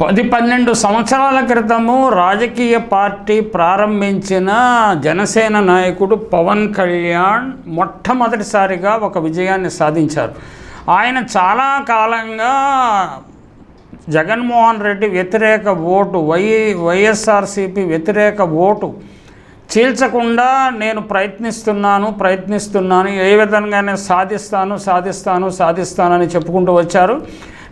పది పన్నెండు సంవత్సరాల క్రితము రాజకీయ పార్టీ ప్రారంభించిన జనసేన నాయకుడు పవన్ కళ్యాణ్ మొట్టమొదటిసారిగా ఒక విజయాన్ని సాధించారు. ఆయన చాలా కాలంగా జగన్మోహన్ రెడ్డి వ్యతిరేక ఓటు వై వైఎస్ఆర్సీపీ వ్యతిరేక ఓటు చీల్చకుండా నేను ప్రయత్నిస్తున్నాను ప్రయత్నిస్తున్నాను ఏ విధంగానే సాధిస్తాను సాధిస్తాను సాధిస్తానని చెప్పుకుంటూ వచ్చారు.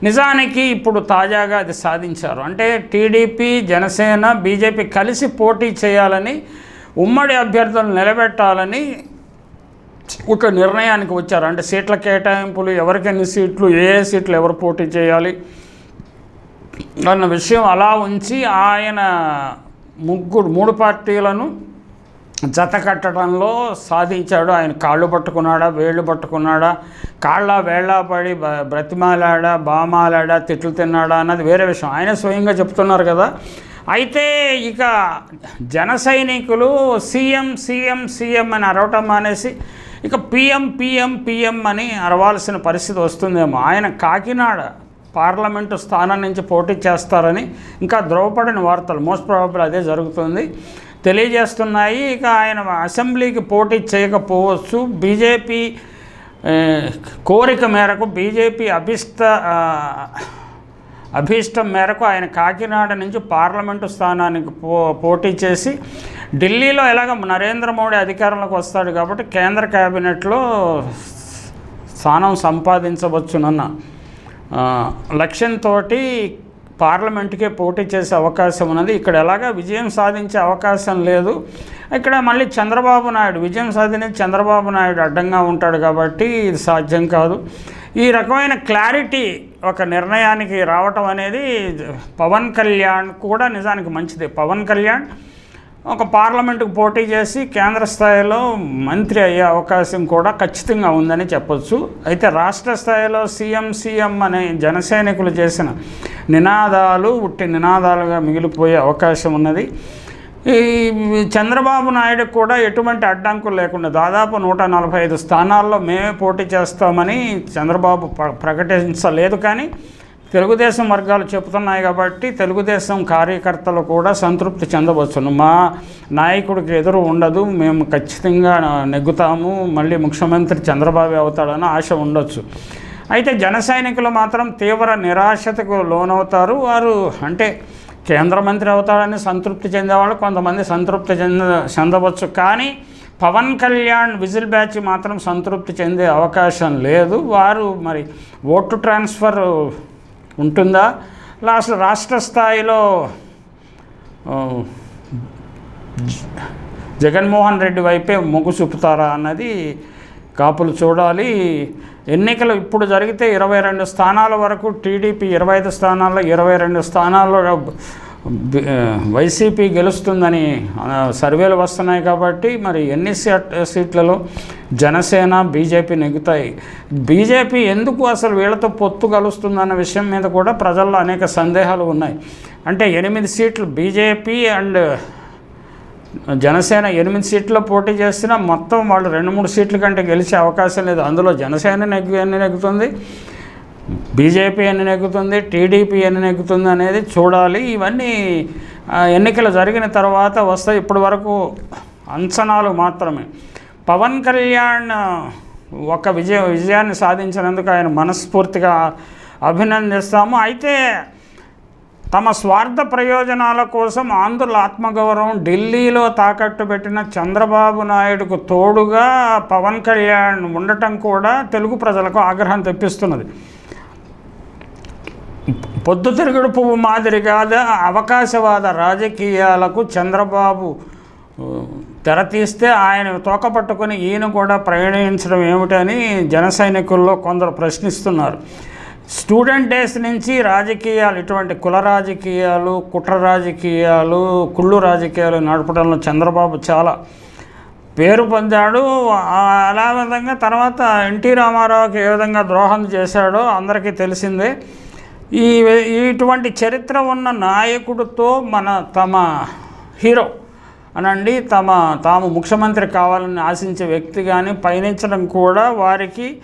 నిజానికి ఇప్పుడు తాజాగా అది సాధించారు. అంటే టీడీపీ జనసేన బీజేపీ కలిసి పోటీ చేయాలని ఉమ్మడి అభ్యర్థులను నిలబెట్టాలని ఒక నిర్ణయానికి వచ్చారు. అంటే సీట్ల కేటాయింపులు ఎవరికెన్ని సీట్లు ఏ ఏ సీట్లు ఎవరు పోటీ చేయాలి అన్న విషయం అలా ఉంచి ఆయన ముగ్గురు మూడు పార్టీలను జత కట్టడంలో సాధించాడు. ఆయన కాళ్ళు పట్టుకున్నాడా వేళ్ళు పట్టుకున్నాడా కాళ్ళ వేళ్ళ పడి బ్రతిమాలాడా బామాలాడా తిట్లు తిన్నాడా అన్నది వేరే విషయం. ఆయన స్వయంగా చెప్తున్నారు కదా. అయితే ఇక జన సైనికులు సీఎం సీఎం సీఎం అని అరవటం మానేసి ఇక పిఎం పిఎం పిఎం అని అరవాల్సిన పరిస్థితి వస్తుందేమో. ఆయన కాకినాడ పార్లమెంటు స్థానం నుంచి పోటీ చేస్తారని ఇంకా ద్రోవపడిన వార్తలు. మోస్ట్ ప్రాబబుల్ అదే జరుగుతుంది. తెలియజేస్తున్నాయి. ఇక ఆయన అసెంబ్లీకి పోటీ చేయకపోవచ్చు. బీజేపీ కోరిక మేరకు బీజేపీ అభిష్ట అభీష్టం మేరకు ఆయన కాకినాడ నుంచి పార్లమెంటు స్థానానికి పో పోటీ చేసి ఢిల్లీలో ఎలాగ నరేంద్ర మోడీ అధికారంలోకి వస్తాడు కాబట్టి కేంద్ర క్యాబినెట్లో స్థానం సంపాదించవచ్చునన్న లక్ష్యంతో పార్లమెంట్కే పోటీ చేసే అవకాశం ఉన్నది. ఇక్కడ ఎలాగా విజయం సాధించే అవకాశం లేదు. ఇక్కడ మళ్ళీ చంద్రబాబు నాయుడు విజయం సాధించే చంద్రబాబు నాయుడు అడ్డంగా ఉంటాడు కాబట్టి ఇది సాధ్యం కాదు. ఈ రకమైన క్లారిటీ ఒక నిర్ణయానికి రావటం అనేది పవన్ కళ్యాణ్ కూడా నిజానికి మంచిది. పవన్ కళ్యాణ్ ఒక పార్లమెంటుకు పోటీ చేసి కేంద్ర స్థాయిలో మంత్రి అయ్యే అవకాశం కూడా ఖచ్చితంగా ఉందని చెప్పొచ్చు. అయితే రాష్ట్ర స్థాయిలో సీఎం సీఎం అనే జనసైనికులు చేసిన నినాదాలు ఉట్టి నినాదాలుగా మిగిలిపోయే అవకాశం ఉన్నది. ఈ చంద్రబాబు నాయుడు కూడా ఎటువంటి అడ్డంకులు లేకుండా దాదాపు నూట నలభై ఐదు స్థానాల్లో మేమే పోటీ చేస్తామని చంద్రబాబు ప్రకటించలేదు కానీ తెలుగుదేశం వర్గాలు చెబుతున్నాయి కాబట్టి తెలుగుదేశం కార్యకర్తలు కూడా సంతృప్తి చెందవచ్చును. మా నాయకుడికి ఎదురు ఉండదు. మేము ఖచ్చితంగా నెగ్గుతాము. మళ్ళీ ముఖ్యమంత్రి చంద్రబాబు అవుతాడని ఆశ ఉండొచ్చు. అయితే జన సైనికులు మాత్రం తీవ్ర నిరాశతకు లోనవుతారు. వారు అంటే కేంద్ర మంత్రి అవుతాడని సంతృప్తి చెందేవాళ్ళు కొంతమంది సంతృప్తి చెంద చెందవచ్చు. కానీ పవన్ కళ్యాణ్ విజిల్ బ్యాచ్ మాత్రం సంతృప్తి చెందే అవకాశం లేదు. వారు మరి ఓటు ట్రాన్స్ఫర్ ఉంటుందా? లాస్ట్ రాష్ట్ర స్థాయిలో జగన్మోహన్ రెడ్డి వైపే మొగ్గు చూపుతారా అన్నది కాపులు చూడాలి. ఎన్నికలు ఇప్పుడు జరిగితే ఇరవై రెండు స్థానాల వరకు టీడీపీ ఇరవై ఐదు స్థానాల్లో ఇరవై రెండు స్థానాల్లో వైసీపీ గెలుస్తుందని సర్వేలు వస్తున్నాయి కాబట్టి మరి ఎన్ని సీట్ సీట్లలో జనసేన బీజేపీ నెగ్గుతాయి. బీజేపీ ఎందుకు అసలు వీళ్ళతో పొత్తు కలుస్తుందన్న విషయం మీద కూడా ప్రజల్లో అనేక సందేహాలు ఉన్నాయి. అంటే ఎనిమిది సీట్లు బీజేపీ అండ్ జనసేన ఎనిమిది సీట్లో పోటీ చేసినా మొత్తం వాళ్ళు రెండు మూడు సీట్ల కంటే గెలిచే అవకాశం లేదు. అందులో జనసేన నెగ్గు ఎన్ని నెగ్గుతుంది? బీజేపీ ఎన్ని నెగ్గుతుంది టీడీపీ ఎన్ని నెగ్గుతుంది అనేది చూడాలి. ఇవన్నీ ఎన్నికలు జరిగిన తర్వాత వస్తాయి ఇప్పటి వరకు అంచనాలు మాత్రమే. పవన్ కళ్యాణ్ ఒక విజయ విజయాన్ని సాధించినందుకు ఆయన మనస్ఫూర్తిగా అభినందిస్తాము. అయితే తమ స్వార్థ ప్రయోజనాల కోసం ఆంధ్రుల ఆత్మగౌరవం ఢిల్లీలో తాకట్టు పెట్టిన చంద్రబాబు నాయుడుకు తోడుగా పవన్ కళ్యాణ్ ఉండటం కూడా తెలుగు ప్రజలకు ఆగ్రహం తెప్పిస్తున్నది. పొద్దుతిరుగుడు పువ్వు మాదిరిగా అవకాశవాద రాజకీయాలకు చంద్రబాబు తెరతీస్తే తెర తీస్తే ఆయన తోకపట్టుకుని ఈయన కూడా ప్రయాణించడం ఏమిటని జన సైనికుల్లో కొందరు ప్రశ్నిస్తున్నారు. స్టూడెంట్ డేస్ నుంచి రాజకీయాలు ఇటువంటి కుల రాజకీయాలు కుట్ర రాజకీయాలు కుళ్ళు రాజకీయాలు నడపడంలో చంద్రబాబు చాలా పేరు పొందాడు. అలా విధంగా తర్వాత ఎన్టీ రామారావుకి ఏ విధంగా ద్రోహం చేశాడో అందరికీ తెలిసిందే. ఈ ఇటువంటి చరిత్ర ఉన్న నాయకుడితో మన తమ హీరో అనండి తమ తాము ముఖ్యమంత్రి కావాలని ఆశించే వ్యక్తి కానీ పయనించడం కూడా వారికి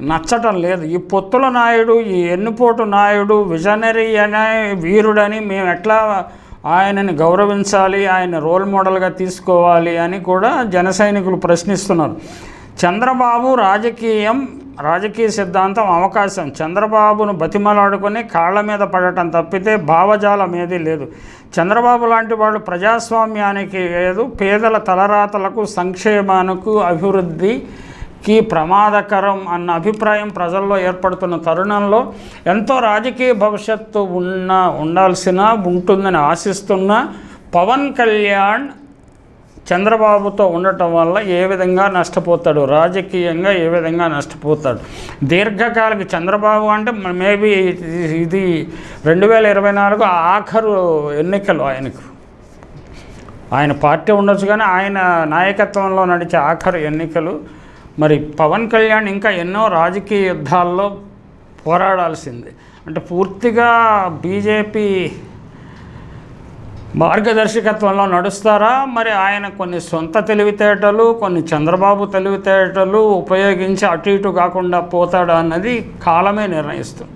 నచ్చటం లేదు. ఈ పొత్తుల నాయుడు ఈ ఎన్నుపోటు నాయుడు విజనరీ అనే వీరుడని మేము ఎట్లా ఆయనని గౌరవించాలి ఆయన రోల్ మోడల్గా తీసుకోవాలి అని కూడా జన ప్రశ్నిస్తున్నారు. చంద్రబాబు రాజకీయం రాజకీయ సిద్ధాంతం అవకాశం. చంద్రబాబును బతిమలాడుకొని కాళ్ళ మీద పడటం తప్పితే భావజాలం ఏదీ లేదు. చంద్రబాబు లాంటి వాళ్ళు ప్రజాస్వామ్యానికి లేదు పేదల తలరాతలకు సంక్షేమానికి అభివృద్ధికి ప్రమాదకరం అన్న అభిప్రాయం ప్రజల్లో ఏర్పడుతున్న తరుణంలో ఎంతో రాజకీయ భవిష్యత్తు ఉన్న ఉండాల్సిన ఉంటుందని ఆశిస్తున్న పవన్ కళ్యాణ్ చంద్రబాబుతో ఉండటం వల్ల ఏ విధంగా నష్టపోతాడు? రాజకీయంగా ఏ విధంగా నష్టపోతాడు? దీర్ఘకాలిక చంద్రబాబు అంటే మేబీ ఇది రెండు వేల ఇరవై నాలుగు ఆఖరు ఎన్నికలు ఆయనకు. ఆయన పార్టీ ఉండొచ్చు కానీ ఆయన నాయకత్వంలో నడిచే ఆఖరు ఎన్నికలు. మరి పవన్ కళ్యాణ్ ఇంకా ఎన్నో రాజకీయ యుద్ధాల్లో పోరాడాల్సింది. అంటే పూర్తిగా బీజేపీ మార్గదర్శకత్వంలో నడుస్తారా? మరి ఆయన కొన్ని సొంత తెలివితేటలు కొన్ని చంద్రబాబు తెలివితేటలు ఉపయోగించి అటు ఇటు కాకుండా పోతాడా అన్నది కాలమే నిర్ణయిస్తుంది.